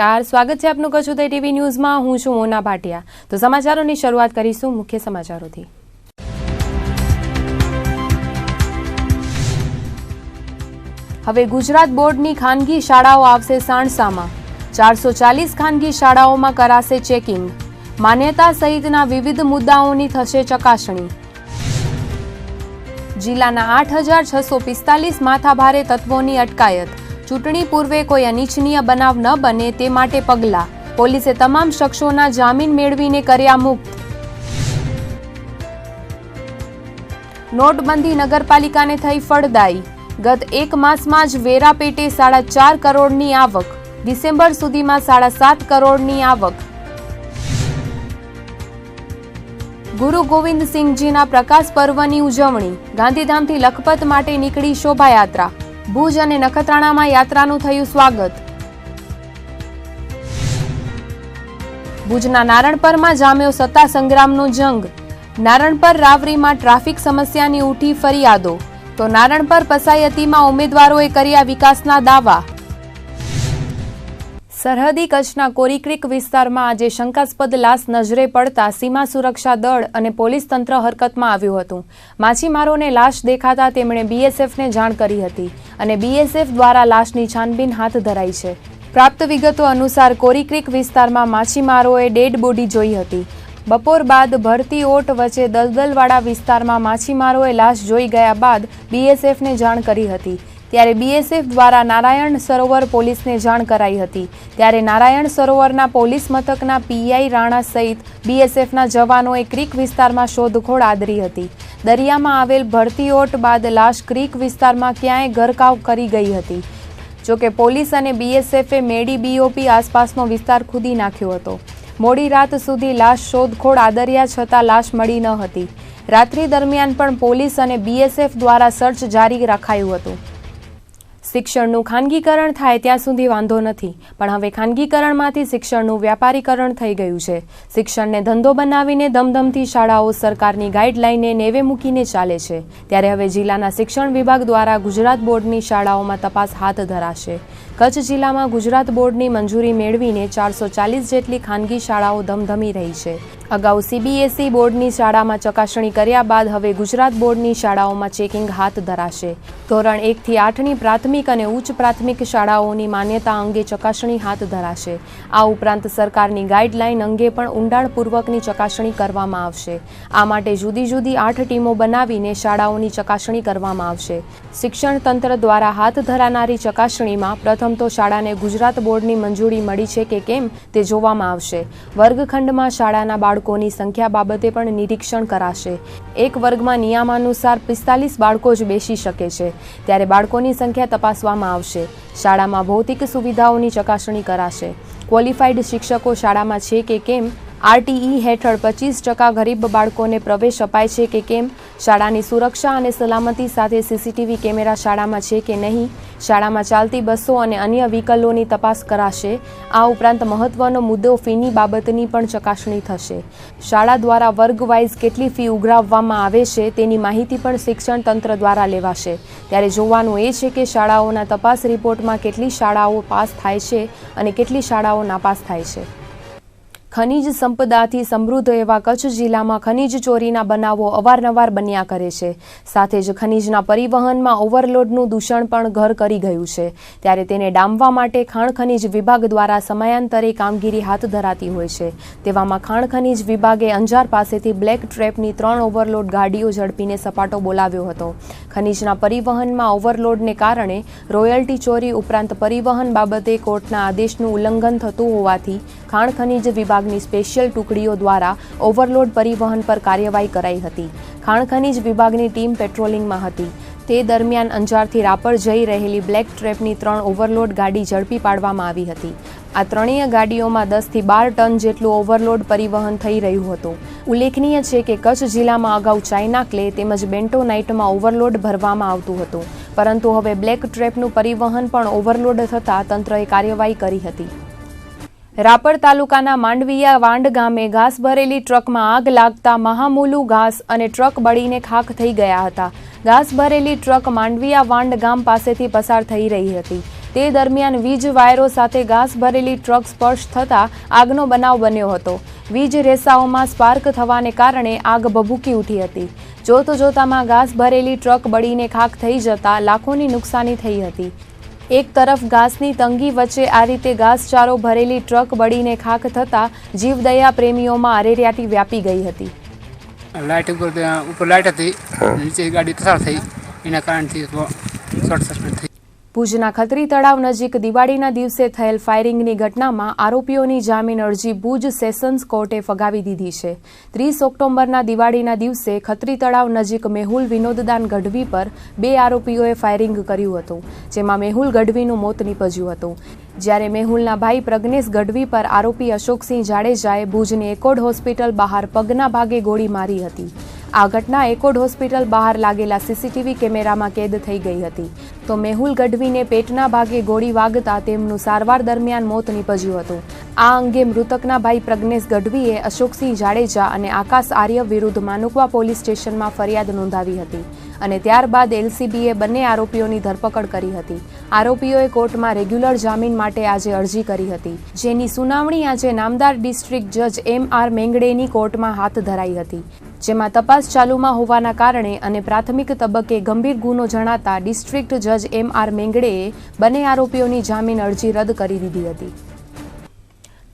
નમસ્કાર. સ્વાગત છે આપનું ઉદય ટીવી ન્યૂઝમાં. હું છું મોના ભાટિયા. તો સમાચારોની શરૂઆત કરીશું મુખ્ય સમાચારોથી. હવે ગુજરાત બોર્ડની ખાનગી શાળાઓ આવશે સાણસામાં. ચારસો ચાલીસ ખાનગી શાળાઓમાં કરાશે ચેકિંગ. માન્યતા સહિતના વિવિધ મુદ્દાઓની થશે ચકાસણી. જિલ્લાના આઠ હજાર છસો પિસ્તાલીસ માથાભારે તત્વોની અટકાયત. ચૂંટણી પૂર્વે કોઈ અનિચ્છનીય બનાવ ન બને તે માટે પગલાં. પોલીસે તમામ શખ્સોના જામીન મેળવીને કર્યા મુક્ત. નોટબંધી નગરપાલિકાને થઈ ફળદાયી. ગત એક માસમાં જ વેરા પેટે સાડા ચાર કરોડની આવક. ડિસેમ્બર સુધીમાં સાડા સાત કરોડની આવક. ગુરુ ગોવિંદસિંહજીના પ્રકાશ પર્વની ઉજવણી. ગાંધીધામથી લખપત માટે નીકળી શોભાયાત્રા. ભુજ અને નખત્રાણામાં યાત્રાનું થયું સ્વાગત. ભુજના નારણપરમાં જામ્યો સત્તા સંગ્રામનો જંગ. નારણપર રાવરીમાં ટ્રાફિક સમસ્યાની ઉઠી ફરિયાદો. તો નારણપર પસાયતીમાં ઉમેદવારોએ કર્યા વિકાસના દાવા. સરહદી કચ્છના કોરીક્રીક વિસ્તારમાં આજે શંકાસ્પદ લાશ નજરે પડતા સીમા સુરક્ષા દળ અને પોલીસ તંત્ર હરકતમાં આવ્યું હતું. માછીમારોને લાશ દેખાતા તેમણે બીએસએફને જાણ કરી હતી અને બીએસએફ દ્વારા લાશની છાનબીન હાથ ધરાઈ છે. પ્રાપ્ત વિગતો અનુસાર કોરીક્રીક વિસ્તારમાં માછીમારોએ ડેડ બોડી જોઈ હતી. બપોર બાદ ભરતી ઓટ વચ્ચે દલદલવાળા વિસ્તારમાં માછીમારોએ લાશ જોઈ ગયા બાદ બીએસએફને જાણ કરી હતી. ત્યારે બીએસએફ દ્વારા નારાયણ સરોવર પોલીસને જાણ કરાઈ હતી. ત્યારે નારાયણ સરોવરના પોલીસ મથકના પીઆઈ રાણા સહિત બીએસએફના જવાનોએ ક્રીક વિસ્તારમાં શોધખોળ આદરી હતી. દરિયામાં આવેલ ભરતી ઓટ બાદ લાશ ક્રીક વિસ્તારમાં ક્યાંય ગરકાવ કરી ગઈ હતી. જોકે પોલીસ અને બીએસએફે મેડી બીઓપી આસપાસનો વિસ્તાર ખુદી નાખ્યો હતો. મોડી રાત સુધી લાશ શોધખોળ આદર્યા છતાં લાશ મળી ન હતી. રાત્રિ દરમિયાન પણ પોલીસ અને બીએસએફ દ્વારા સર્ચ જારી રખાયું હતું. શિક્ષણનું ખાનગીકરણ થાય ત્યાં સુધી વાંધો નથી. પણ હવે ખાનગીકરણમાંથી શિક્ષણનું વ્યાપારીકરણ થઈ ગયું છે. શિક્ષણને ધંધો બનાવીને ધમધમથી શાળાઓ સરકારની ગાઈડલાઈને નેવે મૂકીને ચાલે છે. ત્યારે હવે જિલ્લાના શિક્ષણ વિભાગ દ્વારા ગુજરાત બોર્ડની શાળાઓમાં તપાસ હાથ ધરાશે. કચ્છ જિલ્લામાં ગુજરાત બોર્ડની મંજૂરી મેળવીને ચારસો ચાલીસ જેટલી ખાનગી શાળાઓ ધમધમી રહી છે. અગાઉ સીબીએસઈ બોર્ડની શાળામાં ચકાસણી કર્યા બાદ હવે ગુજરાત બોર્ડની શાળાઓમાં ચેકિંગ હાથ ધરાશે. ધોરણ એકથી આઠની પ્રાથમિક અને ઉચ્ચ પ્રાથમિક શાળાઓની માન્યતા અંગે ચકાસણી હાથ ધરાશે. આ ઉપરાંત સરકારની ગાઈડલાઈન અંગે પણ ઊંડાણપૂર્વકની ચકાસણી કરવામાં આવશે. આ માટે જુદી જુદી આઠ ટીમો બનાવીને શાળાઓની ચકાસણી કરવામાં આવશે. શિક્ષણ તંત્ર દ્વારા હાથ ધરાનારી ચકાસણીમાં પ્રથમ તો શાળાને ગુજરાત બોર્ડની મંજૂરી મળી છે કે કેમ તે જોવામાં આવશે. વર્ગખંડમાં શાળાના બાળકોની સંખ્યા બાબતે પણ નિરીક્ષણ કરાશે. એક વર્ગમાં નિયમાનુસાર પિસ્તાલીસ બાળકો જ બેસી શકે છે. ત્યારે બાળકોની સંખ્યા તપાસવામાં આવશે. શાળામાં ભૌતિક સુવિધાઓની ચકાસણી કરાશે. ક્વોલિફાઈડ શિક્ષકો શાળામાં છે કે કેમ આરટીઈ હેઠળ પચીસ ટકા ગરીબ બાળકોને પ્રવેશ અપાય છે કે કેમ? શાળાની સુરક્ષા અને સલામતી સાથે સીસીટીવી કેમેરા શાળામાં છે કે નહીં? શાળામાં ચાલતી બસો અને અન્ય વ્હીકલોની તપાસ કરાશે. આ ઉપરાંત મહત્વનો મુદ્દો ફીની બાબતની પણ ચકાસણી થશે. શાળા દ્વારા વર્ગવાઇઝ કેટલી ફી ઉઘરાવવામાં આવે છે તેની માહિતી પણ શિક્ષણ તંત્ર દ્વારા લેવાશે. ત્યારે જોવાનું એ છે કે શાળાઓના તપાસ રિપોર્ટમાં કેટલી શાળાઓ પાસ થાય છે અને કેટલી શાળાઓ નાપાસ થાય છે. ખનીજ સંપદાથી સમૃદ્ધ એવા કચ્છ જિલ્લામાં ખનીજ ચોરીના બનાવો અવારનવાર બન્યા કરે છે. સાથે જ ખનીજના પરિવહનમાં ઓવરલોડનું દૂષણ પણ ઘર કરી ગયું છે. ત્યારે તેને ડામવા માટે ખાણ ખનીજ વિભાગ દ્વારા સમયાંતરે કામગીરી હાથ ધરાતી હોય છે. તેવામાં ખાણ ખનીજ વિભાગે અંજાર પાસેથી બ્લેક ટ્રેપની ત્રણ ઓવરલોડ ગાડીઓ ઝડપીને સપાટો બોલાવ્યો હતો. ખનીજના પરિવહનમાં ઓવરલોડને કારણે રોયલ્ટી ચોરી ઉપરાંત પરિવહન બાબતે કોર્ટના આદેશનું ઉલ્લંઘન થતું હોવાથી ખાણ ખનીજ વિભાગની સ્પેશિયલ ટુકડીઓ દ્વારા ઓવરલોડ પરિવહન પર કાર્યવાહી કરાઈ હતી. ખાણ ખનીજ વિભાગની ટીમ પેટ્રોલિંગમાં હતી. તે દરમિયાન અંજારથી રાપર જઈ રહેલી બ્લેક ટ્રેપની ત્રણ ઓવરલોડ ગાડી ઝડપી પાડવામાં આવી હતી. આ ત્રણેય ગાડીઓમાં દસથી બાર ટન જેટલું ઓવરલોડ પરિવહન થઈ રહ્યું હતું. ઉલ્લેખનીય છે કે કચ્છ જિલ્લામાં અગાઉ ચાઇના ક્લે તેમજ બેન્ટોનાઇટમાં ઓવરલોડ ભરવામાં આવતું હતું. પરંતુ હવે બ્લેક ટ્રેપનું પરિવહન પણ ઓવરલોડ થતાં તંત્રએ કાર્યવાહી કરી હતી. રાપર તાલુકાના માંડવીયા વાંડ ગામે ઘાસ ભરેલી ટ્રકમાં આગ લાગતા મહામુલુ ઘાસ અને ટ્રક બળીને ખાખ થઈ ગયા હતા. ઘાસ ભરેલી ટ્રક માંડવીયા વાંડ ગામ પાસેથી પસાર થઈ રહી હતી. તે દરમિયાન વીજ વાયરો સાથે ઘાસ ભરેલી ટ્રક સ્પર્શ થતાં આગનો બનાવ બન્યો હતો. વીજ રેસાઓમાં સ્પાર્ક થવાને કારણે આગ ભભૂકી ઉઠી હતી. જોતો જોતામાં ઘાસ ભરેલી ટ્રક બળીને ખાખ થઈ જતા લાખોની નુકસાની થઈ હતી. એક તરફ ઘાસની તંગી વચ્ચે આ રીતે ઘાસચારો ભરેલી ટ્રક બળીને ખાખ થતાં જીવદયા પ્રેમીઓમાં અરેરિયાટી વ્યાપી ગઈ હતી. લાઇટ ઉપર ઉપર લાઇટ હતી. નીચે ગાડી પસાર થઈ. એના કારણથી શોર્ટ સર્કિટ થઈ. ભુજના ખત્રી તળાવ નજીક દિવાળીના દિવસે થયેલ ફાયરિંગની ઘટનામાં આરોપીઓની જામીન અરજી ભુજ સેશન્સ કોર્ટે ફગાવી દીધી છે. ત્રીસ ઓક્ટોબરના દિવાળીના દિવસે ખત્રી તળાવ નજીક મેહુલ વિનોદદાન ગઢવી પર બે આરોપીઓએ ફાયરિંગ કર્યું હતું, જેમાં મેહુલ ગઢવીનું મોત નીપજ્યું હતું. જ્યારે મેહુલના ભાઈ પ્રજ્ઞેશ ગઢવી પર આરોપી અશોકસિંહ જાડેજાએ ભુજની એકોડ હોસ્પિટલ બહાર પગના ભાગે ગોળી મારી હતી. આ ઘટના એકોડ હોસ્પિટલ બહાર લાગેલા સીસીટીવી કેમેરામાં કેદ થઈ ગઈ હતી. તો મેહુલ ગઢવીને પેટના ભાગે ગોળી વાગતા તેમનું સારવાર દરમિયાન મોત નીપજ્યું હતું. આ અંગે મૃતકના ભાઈ પ્રજ્ઞેશ ગઢવીએ અશોકસિંહ જાડેજા અને આકાશ આર્ય વિરુદ્ધ માનુકવા પોલીસ સ્ટેશનમાં ફરિયાદ નોંધાવી હતી અને ત્યારબાદ એલસીબીએ બંને આરોપીઓની ધરપકડ કરી હતી. આરોપીઓએ કોર્ટમાં રેગ્યુલર જામીન માટે આજે અરજી કરી હતી. જેની સુનાવણી આજે નામદાર ડિસ્ટ્રિક્ટ જજ એમ આર મેંગડેની કોર્ટમાં હાથ ધરાઈ હતી. જેમાં તપાસ ચાલુમાં હોવાના કારણે અને પ્રાથમિક તબક્કે ગંભીર ગુનો જણાતા ડિસ્ટ્રિક્ટ જજ એમ આર મેંગડેએ બંને આરોપીઓની જામીન અરજી રદ કરી દીધી હતી.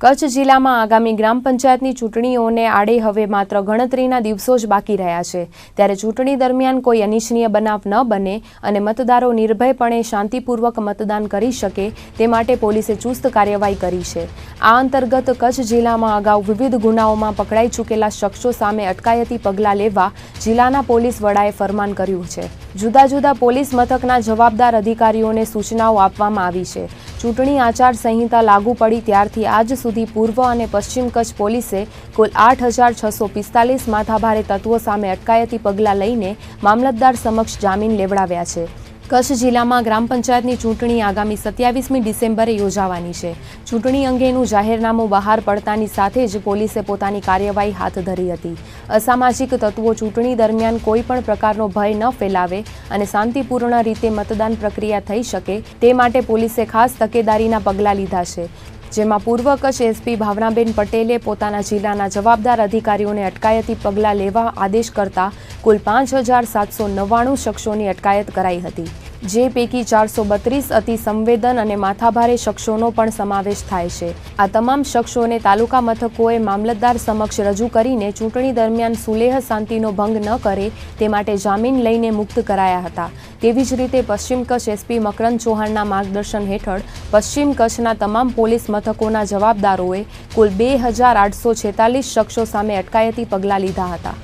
કચ્છ જિલ્લામાં આગામી ગ્રામ પંચાયતની ચૂંટણીઓને આડે હવે માત્ર ગણતરીના દિવસો જ બાકી રહ્યા છે. ત્યારે ચૂંટણી દરમિયાન કોઈ અનિચ્છનીય બનાવ ન બને અને મતદારો નિર્ભયપણે શાંતિપૂર્વક મતદાન કરી શકે તે માટે પોલીસે ચુસ્ત કાર્યવાહી કરી છે. આ અંતર્ગત કચ્છ જિલ્લામાં અગાઉ વિવિધ ગુનાઓમાં પકડાઈ ચૂકેલા શખ્સો સામે અટકાયતી પગલાં લેવા જિલ્લાના પોલીસ વડાએ ફરમાન કર્યું છે. જુદા જુદા પોલીસ મથકના જવાબદાર અધિકારીઓને સૂચનાઓ આપવામાં આવી છે. ચૂંટણી આચાર સંહિતા લાગુ પડી ત્યારથી આજ સુધી પૂર્વ અને પશ્ચિમ કચ્છ પોલીસે કુલ આઠ હજાર છસો પિસ્તાલીસ માથાભારે તત્વો સામે અટકાયતી પગલાં લઈને મામલતદાર સમક્ષ જામીન લેવડાવ્યા છે. કચ્છ જિલ્લામાં ગ્રામ પંચાયતની ચૂંટણી આગામી સત્યાવીસમી ડિસેમ્બરે યોજાવાની છે. ચૂંટણી અંગેનું જાહેરનામું બહાર પડતાની સાથે જ પોલીસે પોતાની કાર્યવાહી હાથ ધરી હતી. અસામાજિક તત્વો ચૂંટણી દરમિયાન કોઈપણ પ્રકારનો ભય ન ફેલાવે અને શાંતિપૂર્ણ રીતે મતદાન પ્રક્રિયા થઈ શકે તે માટે પોલીસે ખાસ તકેદારીના પગલાં લીધા છે. જેમાં પૂર્વ કચ્છ એસપી ભાવનાબેન પટેલે પોતાના જિલ્લાના જવાબદાર અધિકારીઓને અટકાયતી પગલાં લેવા આદેશ કરતા કુલ પાંચ હજાર સાતસો નવ્વાણું શખ્સોની અટકાયત કરાઈ હતી. જે પૈકી ચારસો બત્રીસ અતિ સંવેદન અને માથાભારે શખ્સોનો પણ સમાવેશ થાય છે. આ તમામ શખ્સોને તાલુકા મથકોએ મામલતદાર સમક્ષ રજૂ કરીને ચૂંટણી દરમિયાન સુલેહ શાંતિનો ભંગ ન કરે તે માટે જામીન લઈને મુક્ત કરાયા હતા. તેવી જ રીતે પશ્ચિમ કચ્છ એસપી મકરંદ ચૌહાણના માર્ગદર્શન હેઠળ પશ્ચિમ કચ્છના તમામ પોલીસ મથકોના જવાબદારોએ કુલ બે હજાર આઠસો છેતાલીસ શખ્સો સામે અટકાયતી પગલાં લીધા હતા.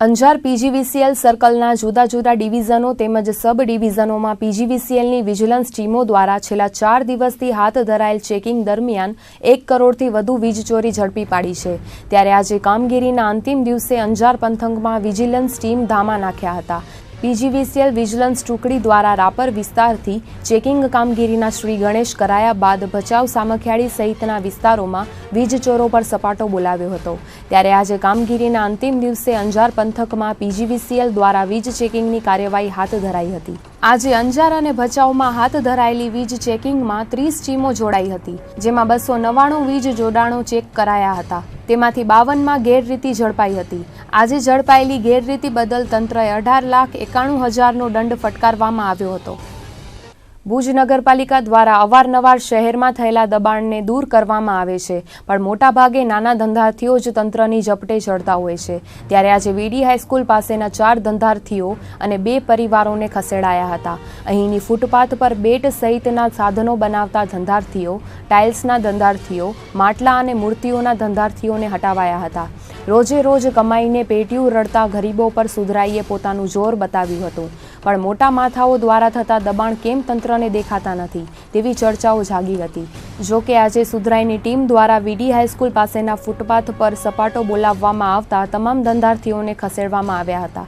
અંજાર પીજીવીસીએલ સર્કલના જુદા જુદા ડિવિઝનો તેમજ સબ ડિવિઝનોમાં પીજીવીસીએલની વિજિલન્સ ટીમો દ્વારા છેલ્લા ચાર દિવસથી હાથ ધરાયેલ ચેકિંગ દરમિયાન એક કરોડથી વધુ વીજ ચોરી ઝડપી પાડી છે. ત્યારે આજે કામગીરીના અંતિમ દિવસે અંજાર પંથકમાં વિજિલન્સ ટીમ ધામા નાખ્યા હતા. પીજીવીસીએલ વિજિલન્સ ટુકડી દ્વારા રાપર વિસ્તારથી ચેકિંગ કામગીરીના શ્રી ગણેશ કરાયા બાદ ભચાઉ સામખિયાળી સહિતના વિસ્તારોમાં વીજ ચોરો પર સપાટો બોલાવ્યો હતો. ત્યારે આજે કામગીરીના અંતિમ દિવસે અંજાર પંથકમાં પીજીવીસીએલ દ્વારા વીજ ચેકિંગની કાર્યવાહી હાથ ધરાઈ હતી. આજે અંજાર અને ભચાઉમાં હાથ ધરાયેલી વીજ ચેકિંગમાં ત્રીસ ટીમો જોડાઈ હતી, જેમાં બસો નવ્વાણું વીજ જોડાણો ચેક કરાયા હતા. તેમાંથી બાવનમાં ગેરરીતિ ઝડપાઈ હતી. આજે ઝડપાયેલી ગેરરીતિ બદલ તંત્રએ અઢાર લાખ એકાણું હજારનો દંડ ફટકારવામાં આવ્યો હતો. ભુજ નગરપાલિકા દ્વારા અવારનવાર શહેરમાં થયેલા દબાણને દૂર કરવામાં આવે છે, પણ મોટાભાગે નાના ધંધાર્થીઓ જ તંત્રની ઝપટે ચડતા હોય છે. ત્યારે આજે વીડી હાઈસ્કૂલ પાસેના ચાર ધંધાર્થીઓ અને બે પરિવારોને ખસેડાયા હતા. અહીંની ફૂટપાથ પર બેટ સહિતના સાધનો બનાવતા ધંધાર્થીઓ, ટાઇલ્સના ધંધાર્થીઓ, માટલા અને મૂર્તિઓના ધંધાર્થીઓને હટાવાયા હતા. રોજે રોજ કમાઈને પેટીયું રડતા ગરીબો પર સુધરાઈએ પોતાનું જોર બતાવ્યું હતું. પણ મોટા માથાઓ દ્વારા થતા દબાણ કેમ તંત્રને દેખાતા નથી. તેવી ચર્ચાઓ જાગી હતી. જો કે આજે સુધરાઈની ટીમ દ્વારા વીડી હાઈસ્કૂલ પાસેના ફૂટપાથ પર સપાટો બોલાવવામાં આવતા તમામ ધંધાર્થીઓને ખસેડવામાં આવ્યા હતા.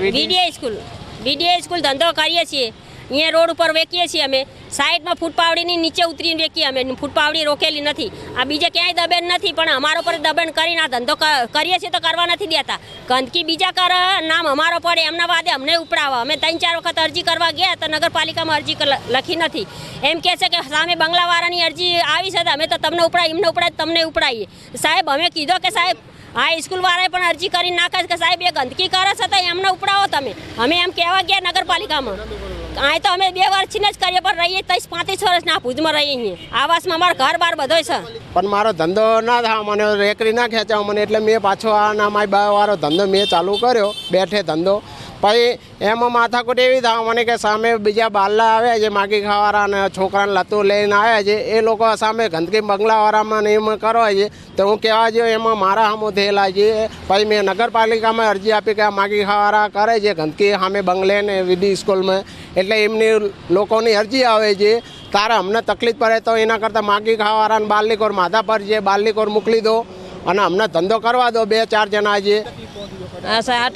વીડી હાઈસ્કૂલ. વીડી હાઈસ્કૂલ ધંધો કરીએ છીએ. અહીંયા રોડ ઉપર વેકીએ છીએ અમે. સાઈડમાં ફૂટપાવડીની નીચે ઉતરીને વેકીએ અમે. ફૂટપાવડી રોકેલી નથી. આ બીજે ક્યાંય દબેન નથી, પણ અમારા પર દબેન કરીને આ ધંધો કરીએ છીએ તો કરવા નથી દેતા. ગંદકી બીજા કર, નામ અમારો પડે, એમના વાદે અમને ઉપડાવે અમે ત્રણ ચાર વખત અરજી કરવા ગયા તો નગરપાલિકામાં અરજી લખી નથી. એમ કહે છે કે સામે બંગલાવાળાની અરજી આવી છે અમે તો તમને ઉપડાય, એમને ઉપડાય તમને ઉપડાવીએ સાહેબ, અમે કીધો કે સાહેબ હા સ્કૂલવાળાએ પણ અરજી કરી નાખે કે સાહેબ, એ ગંદકી કરે છે તો એમને ઉપડાવો તમે. અમે એમ કહેવા ગયા નગરપાલિકામાં. અહીં તો અમે બે વર્ષથી જ કરીએ, પણ રહીએ ત્રીસ પાંત્રીસ વર્ષના ભુજમાં રહીએ છીએ. આવાસમાં અમારા ઘર બાર બધો છે. પણ મારો ધંધો ના થાય, મને રેકરી ના ખેંચાવ મને એટલે મેં પાછો આ ના મારી બા વાળો ધંધો મેં ચાલુ કર્યો, બેઠે ધંધો. પછી એમાં માથાકૂટ એવી થાય. મને કે સામે બીજા બારલા આવ્યા છે, માગી ખાવાળા અને છોકરાને લતું લઈને આવ્યા છે. એ લોકો સામે ગંદકી બંગલાવાળામાં ને એમાં કરવા છે. તો હું કહેવા જો એમાં મારા સામો થયેલા છે. પછી મેં નગરપાલિકામાં અરજી આપી કે આ માગી ખાવાળા કરે છે. ગંદકી સામે બંગલે ને વિડી સ્કૂલમાં. એટલે એમની લોકોની અરજી આવે છે. તારે અમને તકલીફ પડે તો એના કરતાં માગી ખાવાળાને બાલનીકોર માથા પર છે. બાલનીકોર મોકલી દો. અને અમને ધંધો કરવા દો બે ચાર જણા આજે.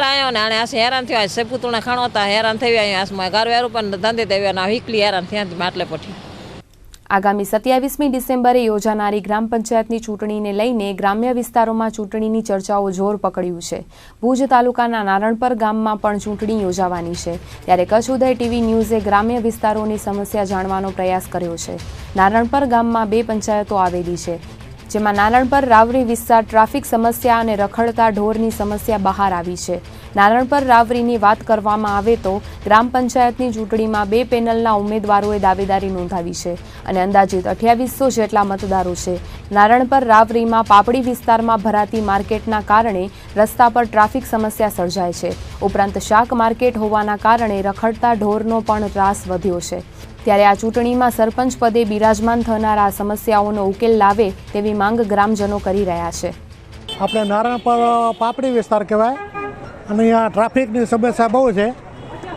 આવ્યો ને આને આસે હેરાન થયો. છે પુતળા ખાણો હતા હેરાન થઈ ગયા. આસમાં ઘર વેરું પણ ધંધે દેવ્યા ના વીકલી હેરાન થયા માટલે પઠી. આગામી સત્યાવીસમી ડિસેમ્બરે યોજાનારી ગ્રામ પંચાયતની ચૂંટણીને લઈને ગ્રામ્ય વિસ્તારોમાં ચૂંટણીની ચર્ચાઓ જોર પકડ્યું છે. ભુજ તાલુકાના નારણપર ગામમાં પણ ચૂંટણી યોજાવાની છે. ત્યારે કચ્છ ઉદય ટીવી ન્યૂઝે ગ્રામ્ય વિસ્તારોની સમસ્યા જાણવાનો પ્રયાસ કર્યો છે. નારણપર ગામમાં બે પંચાયતો આવેલી છે. જેમાં નારણપર રાવરી વિસ્તાર ટ્રાફિક સમસ્યા અને રખડતા ઢોરની સમસ્યા બહાર આવી છે. નારણપર રાવરીની વાત કરવામાં આવે તો ગ્રામ પંચાયતની ચૂંટણીમાં બે પેનલના ઉમેદવારોએ દાવેદારી નોંધાવી છે અને અંદાજિત અઠ્યાવીસો જેટલા મતદારો છે. નારણપર રાવરીમાં પાપડી વિસ્તારમાં ભરાતી માર્કેટના કારણે રસ્તા પર ટ્રાફિક સમસ્યા સર્જાય છે. ઉપરાંત શાક માર્કેટ હોવાના કારણે રખડતા ઢોરનો પણ ત્રાસ વધ્યો છે. ત્યારે આ ચૂંટણીમાં સરપંચ પદે બિરાજમાન થનારા આ સમસ્યાઓનો ઉકેલ લાવે તેવી માંગ ગ્રામજનો કરી રહ્યા છે. આપણે નારાયણપર પાપડી વિસ્તાર કહેવાય. અને અહીંયા ટ્રાફિકની સમસ્યા બહુ છે.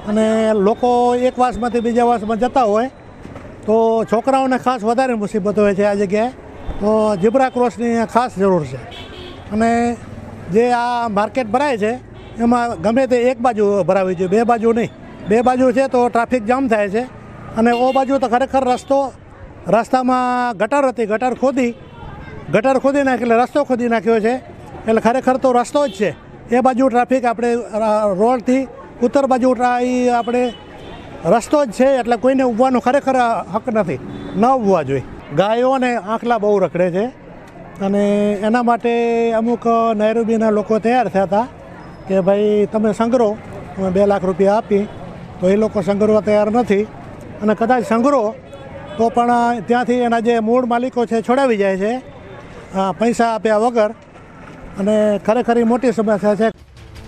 અને લોકો એક વાસમાંથી બીજા વાસમાં જતા હોય તો છોકરાઓને ખાસ વધારે મુસીબત હોય છે આ જગ્યાએ. તો ઝીબ્રા ક્રોસની ખાસ જરૂર છે. અને જે આ માર્કેટ ભરાય છે, એમાં ગમે તે એક બાજુ ભરાવી જોઈએ, બે બાજુ નહીં. બે બાજુ છે તો ટ્રાફિક જામ થાય છે. અને ઓ બાજુ તો ખરેખર રસ્તો, રસ્તામાં ગટર હતી, ગટર ખોદી ગટર ખોદી નાખી એટલે રસ્તો ખોદી નાખ્યો છે. એટલે ખરેખર તો રસ્તો જ છે. એ બાજુ ટ્રાફિક આપણે રોડથી ઉત્તર બાજુ આપણે રસ્તો જ છે એટલે કોઈને ઊભવાનો ખરેખર હક નથી. ન ઊભવા જોઈએ. ગાયોને આંખલા બહુ રખડે છે. અને એના માટે અમુક નૈરોબીના લોકો તૈયાર થયા હતા કે ભાઈ તમે સંગ્રહો બે લાખ રૂપિયા આપી, તો એ લોકો સંગ્રહવા તૈયાર નથી. અને કદાચ સંગ્રહો તો પણ ત્યાંથી એના જે મૂળ માલિકો છે છોડાવી જાય છે. પૈસા આપ્યા વગર અને ખરેખર મોટી સમસ્યા છે.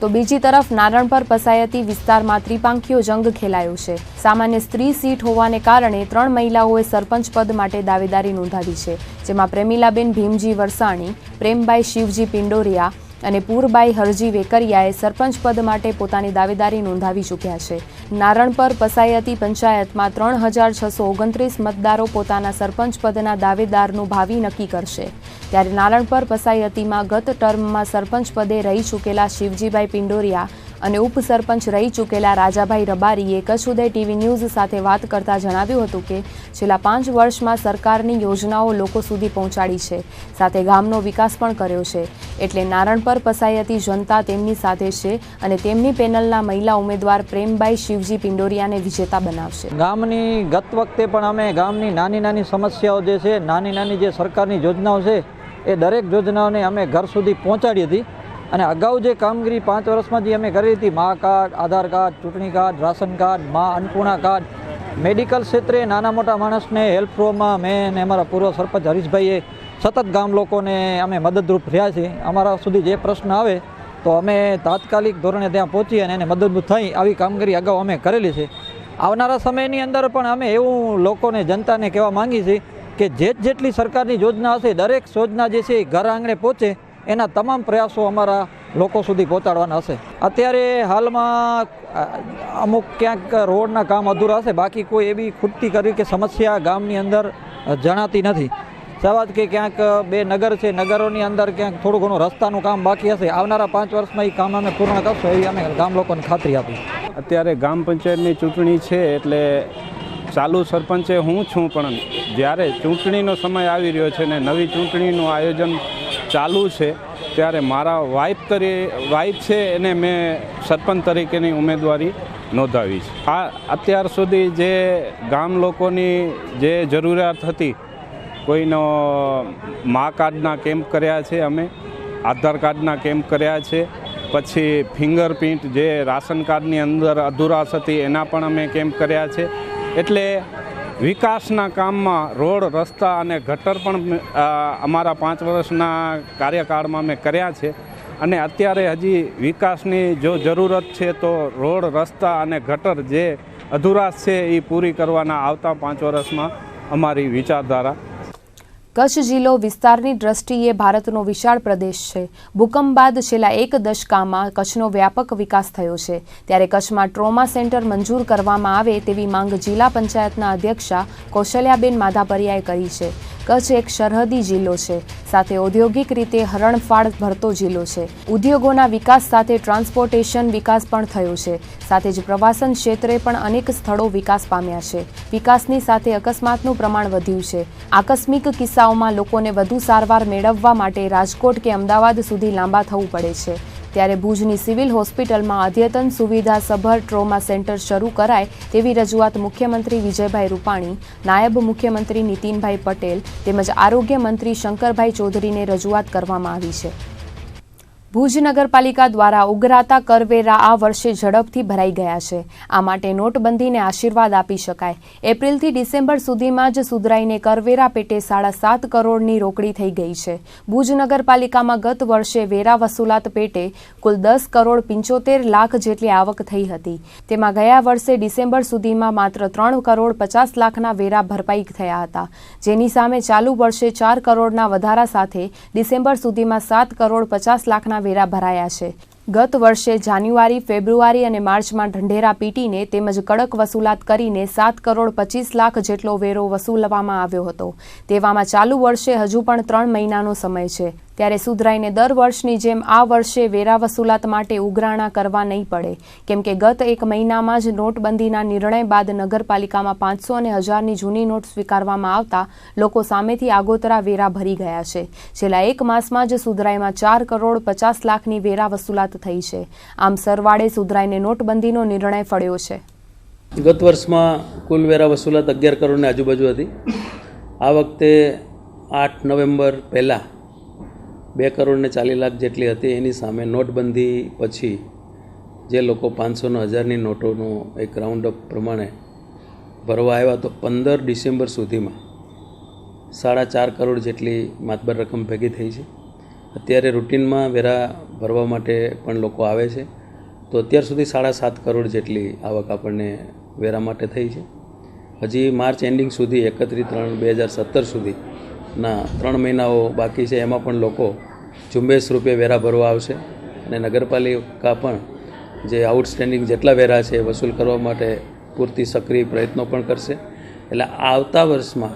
તો બીજી તરફ નારણપર પસાયતી વિસ્તારમાં ત્રિપાંખીઓ જંગ ખેલાયો છે. સામાન્ય સ્ત્રી સીટ હોવાને કારણે ત્રણ મહિલાઓએ સરપંચ પદ માટે દાવેદારી નોંધાવી છે, જેમાં પ્રેમિલાબેન ભીમજી વરસાણી પ્રેમભાઈ શિવજી પિંડોરિયા અને પૂરબાઈ હરજી વેકરિયાએ સરપંચ પદ માટે પોતાની દાવેદારી નોંધાવી ચૂક્યા છે. નારણપર પસાયતી પંચાયતમાં ત્રણ હજાર છસો ઓગણત્રીસ મતદારો પોતાના સરપંચ પદના દાવેદારનું ભાવિ નક્કી કરશે. ત્યારે નારણપર પસાયતીમાં ગત ટર્મમાં સરપંચ પદે રહી ચૂકેલા શિવજીભાઈ પિંડોરિયા અને ઉપસરપંચ રહી ચૂકેલા રાજાભાઈ રબારીએ કચ્છ ઉદય ટીવી ન્યૂઝ સાથે વાત કરતા જણાવ્યું હતું કે છેલ્લા પાંચ વર્ષમાં સરકારની યોજનાઓ લોકો સુધી પહોંચાડી છે, સાથે ગામનો વિકાસ પણ કર્યો છે. એટલે નારણપર પસાયતી જનતા તેમની સાથે છે અને તેમની પેનલના મહિલા ઉમેદવાર પ્રેમભાઈ શિવજી પિંડોરિયાને વિજેતા બનાવશે. ગામની ગત વખતે પણ અમે ગામની નાની નાની સમસ્યાઓ જે છે, નાની નાની જે સરકારની યોજનાઓ છે, એ દરેક યોજનાઓને અમે ઘર સુધી પહોંચાડી હતી. અને અગાઉ જે કામગીરી પાંચ વર્ષમાં જે અમે કરી હતી, મા કાર્ડ, આધાર કાર્ડ, ચૂંટણી card, ration card, Maa Annapurna card, medical ક્ષેત્રે નાના મોટા માણસને હેલ્પ ફ્રોમાં મેં અને અમારા પૂર્વ સરપંચ હરીશભાઈએ સતત ગામ લોકોને અમે મદદરૂપ રહ્યા છીએ. અમારા સુધી જે પ્રશ્ન આવે તો અમે તાત્કાલિક ધોરણે ત્યાં પહોંચી અને એને મદદરૂપ થઈ આવી કામગીરી અગાઉ અમે કરેલી છે. આવનારા સમયની અંદર પણ અમે એવું લોકોને, જનતાને કહેવા માંગીએ છીએ કે જે જેટલી સરકારની યોજના હશે, દરેક યોજના જે છે એ ઘર આંગણે પહોંચે એના તમામ પ્રયાસો અમારા લોકો સુધી પહોંચાડવાના હશે. અત્યારે હાલમાં અમુક ક્યાંક રોડના કામ અધૂરા હશે, બાકી કોઈ એવી ખૂટતી કરી કે સમસ્યા ગામની અંદર જણાતી નથી. સવાજ કે ક્યાંક બે નગર છે, નગરોની અંદર ક્યાંક થોડું ઘણું રસ્તાનું કામ બાકી હશે. આવનારા પાંચ વર્ષમાં એ કામ અમે પૂર્ણ કરશું એવી અમે ગામ લોકોને ખાતરી આપી અત્યારે ગામ પંચાયતની ચૂંટણી છે એટલે ચાલુ સરપંચે હું છું, પણ જ્યારે ચૂંટણીનો સમય આવી રહ્યો છે ને નવી ચૂંટણીનું આયોજન ચાલુ છે, ત્યારે મારા વાઇફ તરી વાઇફ છે એને મેં સરપંચ તરીકેની ઉમેદવારી નોંધાવી છે. આ અત્યાર સુધી જે ગામ લોકોની જે જરૂરિયાત હતી, કોઈનો મા કાર્ડના કેમ્પ કર્યા છે અમે, આધાર કાર્ડના કેમ્પ કર્યા છે, પછી ફિંગરપ્રિન્ટ જે રાશન કાર્ડની અંદર અધુરાશ હતી એના પણ અમે કેમ્પ કર્યા છે. એટલે વિકાસના કામમાં રોડ, રસ્તા અને ગટર પણ અમારા પાંચ વર્ષના કાર્યકાળમાં અમે કર્યા છે. અને અત્યારે હજી વિકાસની જો જરૂરત છે તો રોડ, રસ્તા અને ગટર જે અધુરા છે એ પૂરી કરવાના આવતા પાંચ વર્ષમાં અમારી વિચારધારા કચ્છ જિલ્લો વિસ્તારની દ્રષ્ટિએ ભારતનો વિશાળ પ્રદેશ છે. ભૂકંપ બાદ છેલ્લા એક દશકામાં કચ્છનો વ્યાપક વિકાસ થયો છે. ત્યારે કચ્છમાં ટ્રોમા સેન્ટર મંજૂર કરવામાં આવે તેવી માંગ જિલ્લા પંચાયતના અધ્યક્ષા કૌશલ્યાબેન માધાપરિયાએ કરી છે. કચ્છ એક સરહદી જિલ્લો છે. સાથે ઔદ્યોગિક રીતે હરણફાળ ભરતો જિલ્લો છે. ઉદ્યોગોના વિકાસ સાથે ટ્રાન્સપોર્ટેશન વિકાસ પણ થયો છે. સાથે જ પ્રવાસન ક્ષેત્રે પણ અનેક સ્થળો વિકાસ પામ્યા છે. વિકાસની સાથે અકસ્માતનું પ્રમાણ વધ્યું છે. આકસ્મિક કિસ્સાઓમાં લોકોને વધુ સારવાર મેળવવા માટે રાજકોટ કે અમદાવાદ સુધી લાંબા થવું પડે છે. ત્યારે ભુજની સિવિલ હોસ્પિટલમાં અદ્યતન સુવિધા સભર ટ્રોમા સેન્ટર શરૂ કરાય તેવી રજૂઆત મુખ્યમંત્રી વિજયભાઈ રૂપાણી, નાયબ મુખ્યમંત્રી નીતિનભાઈ પટેલ તેમજ આરોગ્ય મંત્રી શંકરભાઈ ચૌધરીને રજૂઆત કરવામાં આવી છે. ભુજ નગરપાલિકા દ્વારા ઉઘરાતા કરવેરા આ વર્ષે ઝડપથી ભરાઈ ગયા છે. આ માટે નોટબંધીને આશીર્વાદ આપી શકાય. એપ્રિલથી ડિસેમ્બર સુધીમાં જ સુધરાઈને કરવેરા પેટે સાડા સાત કરોડની રોકડી થઈ ગઈ છે. ભુજ નગરપાલિકામાં ગત વર્ષે વેરા વસૂલાત પેટે કુલ દસ કરોડ પંચોતેર લાખ જેટલી આવક થઈ હતી. તેમાં ગયા વર્ષે ડિસેમ્બર સુધીમાં માત્ર ત્રણ કરોડ પચાસ લાખના વેરા ભરપાઈ થયા હતા. જેની સામે ચાલુ વર્ષે ચાર કરોડના વધારા સાથે ડિસેમ્બર સુધીમાં સાત કરોડ પચાસ લાખના વેરા ભરાયા છે. ગત વર્ષે જાન્યુઆરી, ફેબ્રુઆરી અને માર્ચમાં ઢંઢેરા પીટીને તેમજ કડક વસૂલાત કરીને સાત કરોડ પચીસ લાખ જેટલો વેરો વસૂલવામાં આવ્યો હતો. તેવામાં ચાલુ વર્ષે હજુ પણ ત્રણ મહિનાનો સમય છે. ત્યારે સુધરાઈને દર વર્ષની જેમ આ વર્ષે વેરા વસૂલાત માટે ઉઘરાણા કરવા નહીં પડે. કેમ કે ગત એક મહિનામાં જ નોટબંધીના નિર્ણય બાદ નગરપાલિકામાં પાંચસો અને હજારની જૂની નોટ સ્વીકારવામાં આવતા લોકો સામેથી આગોતરા વેરા ભરી ગયા છે. છેલ્લા એક માસમાં જ સુધરાઈમાં ચાર કરોડ પચાસ લાખની વેરા વસૂલાત થઈ છે. આમ સરવાળે સુધરાઈને નોટબંધીનો નિર્ણય ફળ્યો છે. ગત વર્ષમાં કુલ વેરા વસૂલાત અગિયાર કરોડની આજુબાજુ હતી. આ વખતે આઠ નવેમ્બર પહેલાં બે કરોડને ચાલીસ લાખ જેટલી હતી એની સામે નોટબંધી પછી જે લોકો પાંચસોનો હજારની નોટોનો એક રાઉન્ડ અપ પ્રમાણે ભરવા આવ્યા તો પંદર ડિસેમ્બર સુધીમાં સાડા ચાર કરોડ જેટલી માતબર રકમ ભેગી થઈ છે. અત્યારે રૂટિનમાં વેરા ભરવા માટે પણ લોકો આવે છે. તો અત્યાર સુધી સાડા સાત કરોડ જેટલી આવક આપણને વેરા માટે થઈ છે. હજી માર્ચ એન્ડિંગ સુધી એકત્રીસ ત્રણ બે હજાર સત્તર સુધીના ત્રણ મહિનાઓ બાકી છે. એમાં પણ લોકો ઝુંબેશ રૂપે વેરા ભરવા આવશે. અને નગરપાલિકા પણ જે આઉટસ્ટેન્ડિંગ જેટલા વેરા છે વસૂલ કરવા માટે પૂરતી સક્રિય પ્રયત્નો પણ કરશે. એટલે આવતા વર્ષમાં,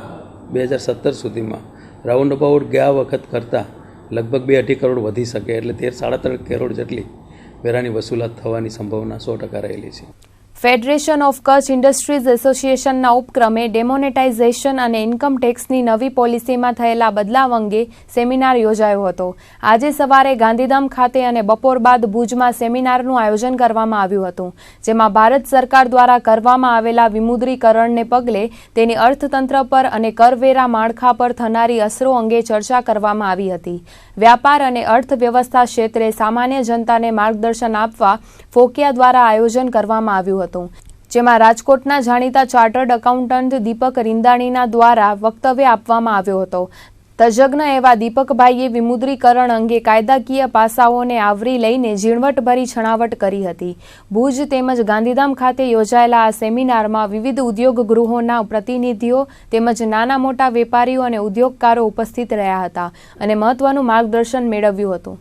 બે હજાર સત્તર સુધીમાં રાઉન્ડ અબાઉટ ગયા વખત કરતાં લગભગ બે અઢી કરોડ વધી શકે. એટલે તેર, સાડા ત્રણ કરોડ જેટલી વેરાની વસૂલાત થવાની સંભાવના સો ટકા રહેલી છે. ફેડરેશન ઓફ કચ્છ ઇન્ડસ્ટ્રીઝ એસોસિએશનના ઉપક્રમે ડેમોનેટાઇઝેશન અને ઇન્કમ ટેક્સની નવી પોલિસીમાં થયેલા બદલાવ અંગે સેમિનાર યોજાયો હતો. આજે સવારે ગાંધીધામ ખાતે અને બપોર બાદ ભુજમાં સેમિનારનું આયોજન કરવામાં આવ્યું હતું, જેમાં ભારત સરકાર દ્વારા કરવામાં આવેલા વિમુદ્રીકરણને પગલે તેની અર્થતંત્ર પર અને કરવેરા માળખા પર થનારી અસરો અંગે ચર્ચા કરવામાં આવી હતી. વ્યાપાર અને અર્થવ્યવસ્થા ક્ષેત્રે સામાન્ય જનતાને માર્ગદર્શન આપવા ફોકિયા દ્વારા આયોજન કરવામાં આવ્યું હતું. જેમાં રાજકોટના જાણીતા ચાર્ટર્ડ એકાઉન્ટન્ટ દીપક રિંદાણીના દ્વારા વક્તવ્ય આપવામાં આવ્યો હતો. તજજ્ઞ એવા દીપકભાઈએ વિમુદ્રીકરણ અંગે કાયદાકીય પાસાઓને આવરી લઈને ઝીણવટભરી છણાવટ કરી હતી. ભુજ તેમજ ગાંધીધામ ખાતે યોજાયેલા આ સેમિનારમાં વિવિધ ઉદ્યોગ ગૃહોના પ્રતિનિધિઓ તેમજ નાના મોટા વેપારીઓ અને ઉદ્યોગકારો ઉપસ્થિત રહ્યા હતા અને મહત્વનું માર્ગદર્શન મેળવ્યું હતું.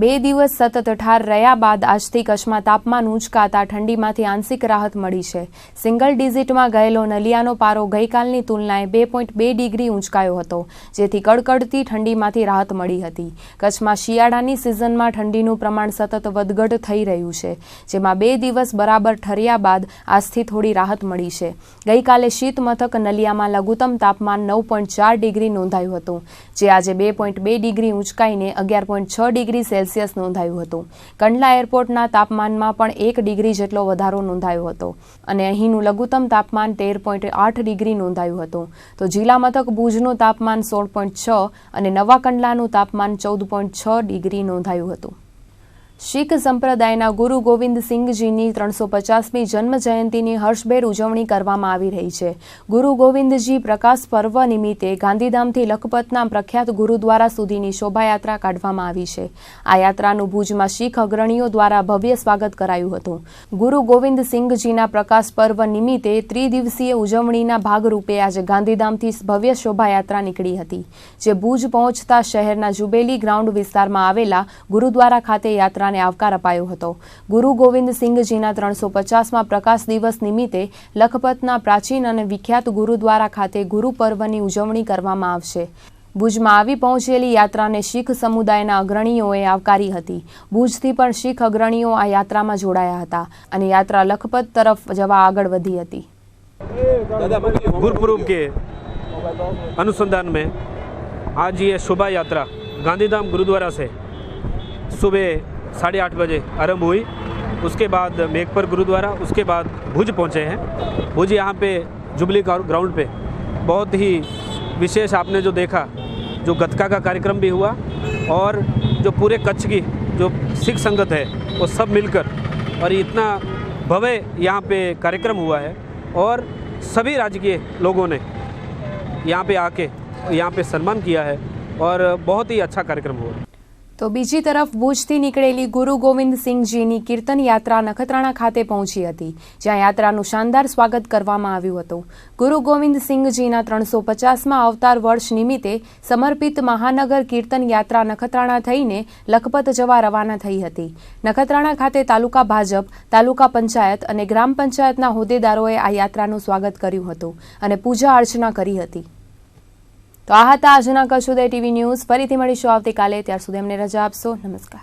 બે દિવસ સતત ઠાર રહ્યા બાદ આજથી કચ્છમાં તાપમાન ઉંચકાતા ઠંડીમાંથી આંશિક રાહત મળી છે. સિંગલ ડિઝિટમાં ગયેલો નલિયાનો પારો ગઈકાલની તુલનાએ બે પોઈન્ટ બે ડિગ્રી ઉંચકાયો હતો, જેથી કડકડતી ઠંડીમાંથી રાહત મળી હતી. કચ્છમાં શિયાળાની સિઝનમાં ઠંડીનું પ્રમાણ સતત વધઘટ થઈ રહ્યું છે, જેમાં બે દિવસ બરાબર ઠર્યા બાદ આજથી થોડી રાહત મળી છે. ગઈકાલે શીત મથક નલિયામાં લઘુત્તમ તાપમાન નવ પોઈન્ટ ચાર ડિગ્રી નોંધાયું હતું, જે આજે બે પોઈન્ટ બે ડિગ્રી ઉંચકાઈને અગિયાર પોઈન્ટ છ ડિગ્રી સેલ્સિયસ નોંધાયું હતું. કંડલા એરપોર્ટના તાપમાનમાં પણ એક ડિગ્રી જેટલો વધારો નોંધાયો હતો અને અહીંનું લઘુત્તમ તાપમાન તેર પોઈન્ટ આઠ ડિગ્રી નોંધાયું હતું. તો જિલ્લા મથક ભુજનું તાપમાન સોળ પોઈન્ટ છ અને નવા કંડલાનું તાપમાન ચૌદ પોઈન્ટ છ ડિગ્રી નોંધાયું હતું. શીખ સંપ્રદાયના ગુરુ ગોવિંદસિંહજીની ત્રણસો પચાસમી જન્મ જયંતિની હર્ષભેર ઉજવણી કરવામાં આવી રહી છે. ગુરુ ગોવિંદજી પ્રકાશ પર્વ નિમિત્તે ગાંધીધામથી લખપતના પ્રખ્યાત ગુરુદ્વારા સુધીની શોભાયાત્રા કાઢવામાં આવી છે. આ યાત્રાનું ભુજમાં શીખ અગ્રણીઓ દ્વારા ભવ્ય સ્વાગત કરાયું હતું. ગુરુ ગોવિંદસિંહજીના પ્રકાશ પર્વ નિમિત્તે ત્રિદિવસીય ઉજવણીના ભાગરૂપે આજે ગાંધીધામથી ભવ્ય શોભાયાત્રા નીકળી હતી. જે ભુજ પહોંચતા શહેરના જુબેલી ગ્રાઉન્ડ વિસ્તારમાં આવેલા ગુરુદ્વારા ખાતે યાત્રાને આવકાર અપાયો હતો ગુરુ ગોવિંદ સિંઘજીના ત્રણસો પચાસમાં પ્રકાશ દિવસ નિમિત્તે લખપતના પ્રાચીન અને વિખ્યાત ગુરુદ્વારા ખાતે ગુરુ પર્વની ઉજવણી કરવામાં આવશે ભુજમાં આવી પહોંચેલી યાત્રાને શીખ સમુદાયના અગ્રણીઓએ આવકારી હતી ભુજથી પણ શીખ અગ્રણીઓ આ યાત્રામાં જોડાયા હતા અને યાત્રા લખપત તરફ જવા આગળ વધી હતી गुरुपुरब के अनुसंधान में आज ये शोभा यात्रा गांधीधाम गुरुद्वारा से सुबह साढ़े आठ बजे आरंभ हुई। उसके बाद मेघपर गुरुद्वारा, उसके बाद भुज पहुँचे हैं। भुज यहाँ पे जुबली ग्राउंड पे। बहुत ही विशेष आपने जो देखा, जो गतका का कार्यक्रम भी हुआ और जो पूरे कच्छ की जो सिख संगत है, वो सब मिलकर और इतना भव्य यहाँ पे कार्यक्रम हुआ है और सभी राजकीय लोगों ने यहाँ पे आके यहाँ पे सम्मान किया है और बहुत ही अच्छा कार्यक्रम हुआ। તો બીજી તરફ ભુજથી નીકળેલી ગુરુ ગોવિંદ સિંઘજીની કીર્તન યાત્રા નખત્રાણા ખાતે પહોંચી હતી, જ્યાં યાત્રાનું શાનદાર સ્વાગત કરવામાં આવ્યું હતું. ગુરુ ગોવિંદ સિંઘજીના ત્રણસો પચાસમાં અવતાર વર્ષ નિમિત્તે સમર્પિત મહાનગર કીર્તન યાત્રા નખત્રાણા થઈને લખપત જવા રવાના થઈ હતી. નખત્રાણા ખાતે તાલુકા ભાજપ, તાલુકા પંચાયત અને ગ્રામ પંચાયતના હોદ્દેદારોએ આ યાત્રાનું સ્વાગત કર્યું હતું અને પૂજા અર્ચના કરી હતી. તો આ હતા આજના કચ્છ ઉદય ટીવી ન્યૂઝ. ફરીથી મળીશું આવતીકાલે. ત્યાર સુધી અમને રજા આપશો. નમસ્કાર.